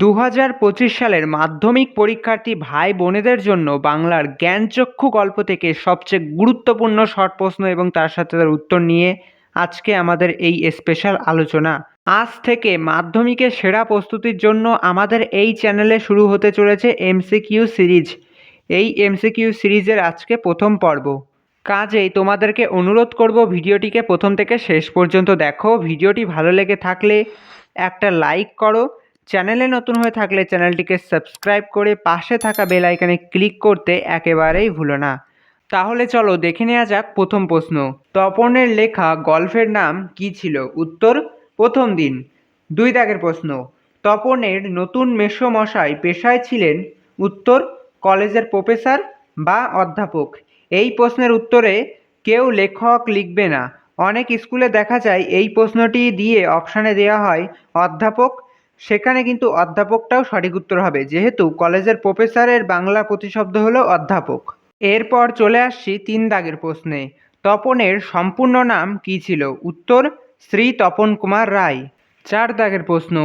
দু হাজার পঁচিশ সালের মাধ্যমিক পরীক্ষার্থী ভাই বোনেদের জন্য বাংলার জ্ঞানচক্ষু গল্প থেকে সবচেয়ে গুরুত্বপূর্ণ শর্ট প্রশ্ন এবং তার সাথে তার উত্তর নিয়ে আজকে আমাদের এই স্পেশাল আলোচনা। আজ থেকে মাধ্যমিকের সেরা প্রস্তুতির জন্য আমাদের এই চ্যানেলে শুরু হতে চলেছে এমসিকিউ সিরিজ এই এমসিকিউ সিরিজের আজকে প্রথম পর্ব। কাজেই তোমাদেরকে অনুরোধ করব ভিডিওটিকে প্রথম থেকে শেষ পর্যন্ত দেখো। ভিডিওটি ভালো লেগে থাকলে একটা লাইক করো। চ্যানেলে নতুন হয়ে থাকলে চ্যানেলটিকে সাবস্ক্রাইব করে পাশে থাকা বেল আইকনে ক্লিক করতে একেবারেই ভুলো না। তাহলে চলো দেখে নেওয়া যাক প্রথম প্রশ্ন। তপনের লেখা গল্পের নাম কি ছিল? উত্তর, প্রথম দিন। দুই দাগের প্রশ্ন। তপনের নতুন মেসোমশাই পেশায় ছিলেন? উত্তর, কলেজের প্রফেসর বা অধ্যাপক? এই প্রশ্নের উত্তরে কেউ লেখক লিখবে না। অনেক স্কুলে দেখা যায় এই প্রশ্নটি দিয়ে অপশানে দেওয়া হয় অধ্যাপক সেখানে কিন্তু অধ্যাপকটাও সঠিক উত্তর হবে। যেহেতু কলেজের প্রফেসরের বাংলা প্রতিশব্দ হলো অধ্যাপক। এরপর চলে আসছি তিন দাগের প্রশ্নে। তপনের সম্পূর্ণ নাম কী ছিল? উত্তর, শ্রী তপন কুমার রায়। চার দাগের প্রশ্ন,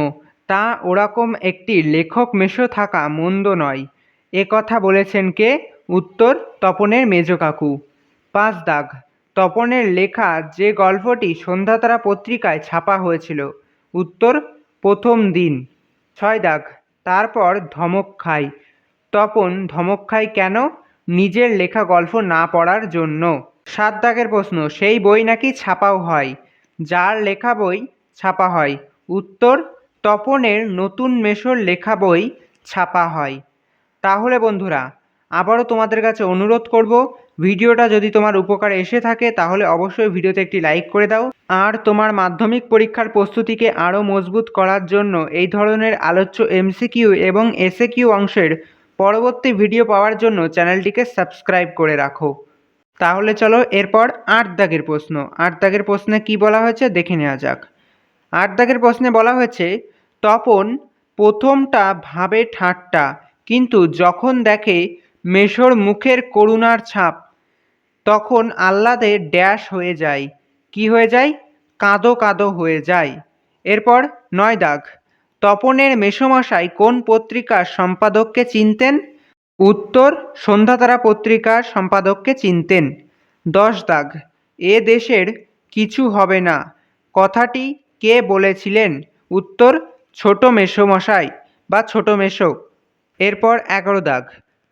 তা ওরকম একটি লেখক মেশো থাকা মন্দ নয়। এ কথা বলেছেন কে? উত্তর, তপনের মেজ কাকু। পাঁচ দাগ, তপনের লেখা যে গল্পটি সন্ধ্যাতারা পত্রিকায় ছাপা হয়েছিল। উত্তর প্রথম দিন। ছয় দাগ। তারপর ধমক খাই। তপন, ধমক খায় কেন? নিজের লেখা গল্প না পড়ার জন্য। সাত দাগের প্রশ্ন, সেই বই নাকি ছাপাও হয়? যার লেখা বই ছাপা হয়? উত্তর, তপনের নতুন মেশোর লেখা বই ছাপা হয়। তাহলে বন্ধুরা আবারও তোমাদের কাছে অনুরোধ করব, ভিডিওটা যদি তোমার উপকারে এসে থাকে তাহলে অবশ্যই ভিডিওতে একটি লাইক করে দাও। আর তোমার মাধ্যমিক পরীক্ষার প্রস্তুতিকে আরও মজবুত করার জন্য এই ধরনের আলোচ্য এমসিকিউ এবং এসএকিউ অংশের পরবর্তী ভিডিও পাওয়ার জন্য চ্যানেলটিকে সাবস্ক্রাইব করে রাখো। তাহলে চলো এরপর আট দাগের প্রশ্ন। আট দাগের প্রশ্নে কি বলা হয়েছে দেখে নেওয়া যাক। আট দাগের প্রশ্নে বলা হয়েছে, তপন প্রথমটা ভাবে ঠাট্টা, কিন্তু যখন দেখে মেশোর মুখের করুণার ছাপ। তখন আহ্লাদে ড্যাশ হয়ে যায়। কি হয়ে যায়? কাঁদো কাঁদো হয়ে যায়। এরপর নয় দাগ। তপনের মেসোমশাই কোন পত্রিকার সম্পাদককে চিনতেন? উত্তর, সন্ধ্যাতারা পত্রিকার সম্পাদককে চিনতেন। দশ দাগ। এ দেশের কিছু হবে না। কথাটি কে বলেছিলেন? উত্তর, ছোট মেসোমশাই বা ছোট মেসো এরপর এগারো দাগ।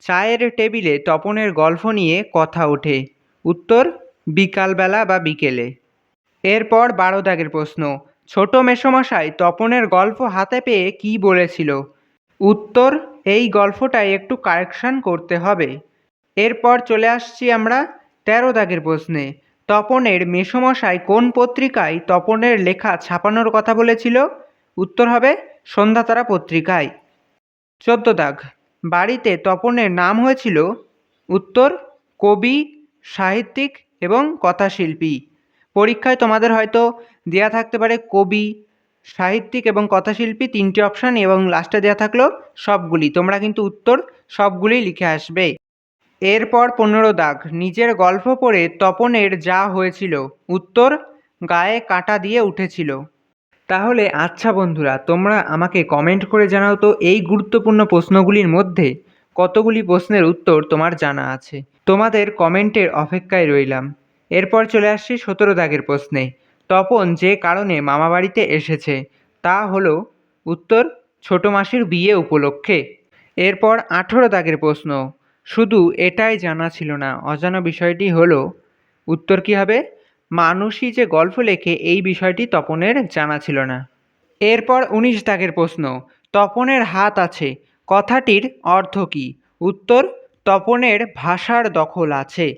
চায়ের টেবিলে তপনের গল্প নিয়ে কথা ওঠে। উত্তর, বিকালবেলা বা বিকেলে। এরপর বারো দাগের প্রশ্ন, ছোট মেসোমশাই, তপনের গল্প হাতে পেয়ে কি বলেছিল? উত্তর, এই গল্পটায় একটু কারেকশন করতে হবে। এরপর চলে আসছি আমরা তেরো দাগের প্রশ্নে, তপনের মেসোমশাই কোন পত্রিকায় তপনের লেখা ছাপানোর কথা বলেছিল? উত্তর হবে সন্ধ্যাতারা পত্রিকায়। চোদ্দ দাগ বাড়িতে তপনের নাম হয়েছিল উত্তর কবি, সাহিত্যিক এবং কথাশিল্পী। পরীক্ষায় তোমাদের হয়তো দেয়া থাকতে পারে কবি, সাহিত্যিক এবং কথাশিল্পী তিনটি অপশান এবং লাস্টে দেওয়া থাকল সবগুলি। তোমরা কিন্তু উত্তর সবগুলিই লিখে আসবে। এরপর পনেরো দাগ। নিজের গল্প পড়ে তপনের যা হয়েছিল। উত্তর গায়ে কাঁটা দিয়ে উঠেছিল। তাহলে আচ্ছা বন্ধুরা, তোমরা আমাকে কমেন্ট করে জানাও তো এই গুরুত্বপূর্ণ প্রশ্নগুলির মধ্যে কতগুলি প্রশ্নের উত্তর তোমার জানা আছে। তোমাদের কমেন্টের অপেক্ষায় রইলাম। এরপর চলে আসছি সতেরো দাগের প্রশ্নে। তপন যে কারণে মামাবাড়িতে এসেছে, তা হলো উত্তর, ছোট মাসির বিয়ে উপলক্ষে। এরপর আঠেরো দাগের প্রশ্ন, শুধু এটাই জানা ছিল না, অজানা বিষয়টি হলো, উত্তর কী হবে? মানুষই যে গল্প লেখে এই বিষয়টি তপনের জানা ছিল না। এরপর উনিশ দাগের প্রশ্ন, তপনের হাত আছে, কথাটির অর্থ কী? উত্তর, তপনের ভাষার দখল আছে।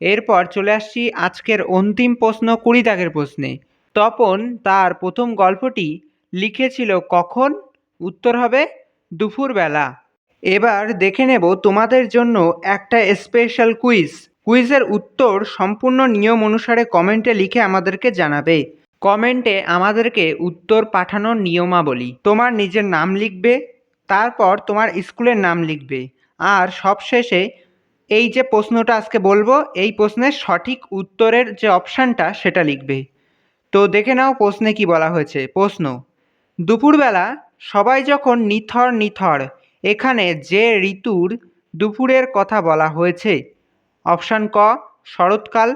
এরপর চলে আসছি আজকের অন্তিম প্রশ্ন কুড়ি দাগের প্রশ্নে। তপন তার প্রথম গল্পটি লিখেছিল কখন? উত্তর হবে দুপুরবেলা। এবার দেখে নেব তোমাদের জন্য একটা স্পেশাল কুইজ কুইজের উত্তর সম্পূর্ণ নিয়ম অনুসারে কমেন্টে লিখে আমাদেরকে জানাবে। কমেন্টে আমাদেরকে উত্তর পাঠানোর নিয়মাবলী, তোমার নিজের নাম লিখবে, তারপর তোমার স্কুলের নাম লিখবে। আর সবশেষে এই যে প্রশ্নটা আজকে বলব, এই প্রশ্নের সঠিক উত্তরের যে অপশানটা সেটা লিখবে। তো দেখে নাও প্রশ্নে কি বলা হয়েছে। প্রশ্ন, দুপুরবেলা সবাই যখন নিথর নিথর, এখানে যে ঋতুর দুপুরের কথা বলা হয়েছে অপশান ক, শরৎকাল,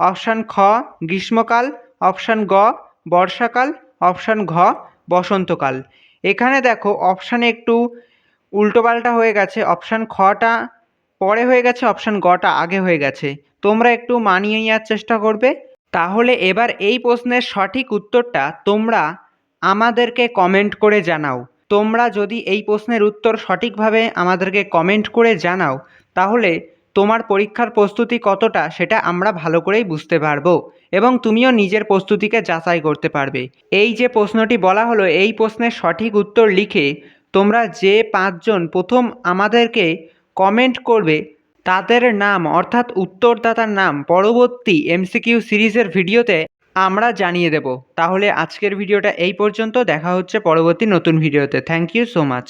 অপশান খ, গ্রীষ্মকাল, অপশান গ, বর্ষাকাল, অপশান ঘ, বসন্তকাল। এখানে দেখো অপশানে একটু উল্টোপাল্টা হয়ে গেছে, অপশান খটা পরে হয়ে গেছে, অপশান গটা আগে হয়ে গেছে। তোমরা একটু মানিয়ে নেওয়ার চেষ্টা করবে। তাহলে এবার এই প্রশ্নের সঠিক উত্তরটা তোমরা আমাদেরকে কমেন্ট করে জানাও। তোমরা যদি এই প্রশ্নের উত্তর সঠিকভাবে আমাদেরকে কমেন্ট করে জানাও, তাহলে তোমার পরীক্ষার প্রস্তুতি কতটা সেটা আমরা ভালো করেই বুঝতে পারব এবং তুমিও নিজের প্রস্তুতিকে যাচাই করতে পারবে। এই যে প্রশ্নটি বলা হলো, এই প্রশ্নের সঠিক উত্তর লিখে তোমরা যে পাঁচজন প্রথম আমাদেরকে কমেন্ট করবে, তাদের নাম অর্থাৎ উত্তরদাতার নাম পরবর্তী এমসিকিউ সিরিজের ভিডিওতে আমরা জানিয়ে দেব। তাহলে আজকের ভিডিওটা এই পর্যন্ত। দেখা হচ্ছে পরবর্তী নতুন ভিডিওতে। Thank you so much